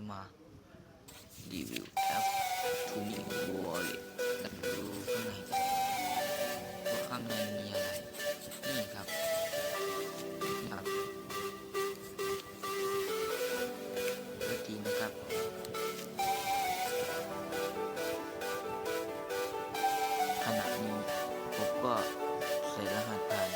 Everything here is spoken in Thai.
จะมารีวิวแอปทูมิวอลเล็ตดูข้างในว่าข้างในมีอะไร นี่ครับครับก็นะครับขณะนี้ผมก็เส่รหัสผ่าน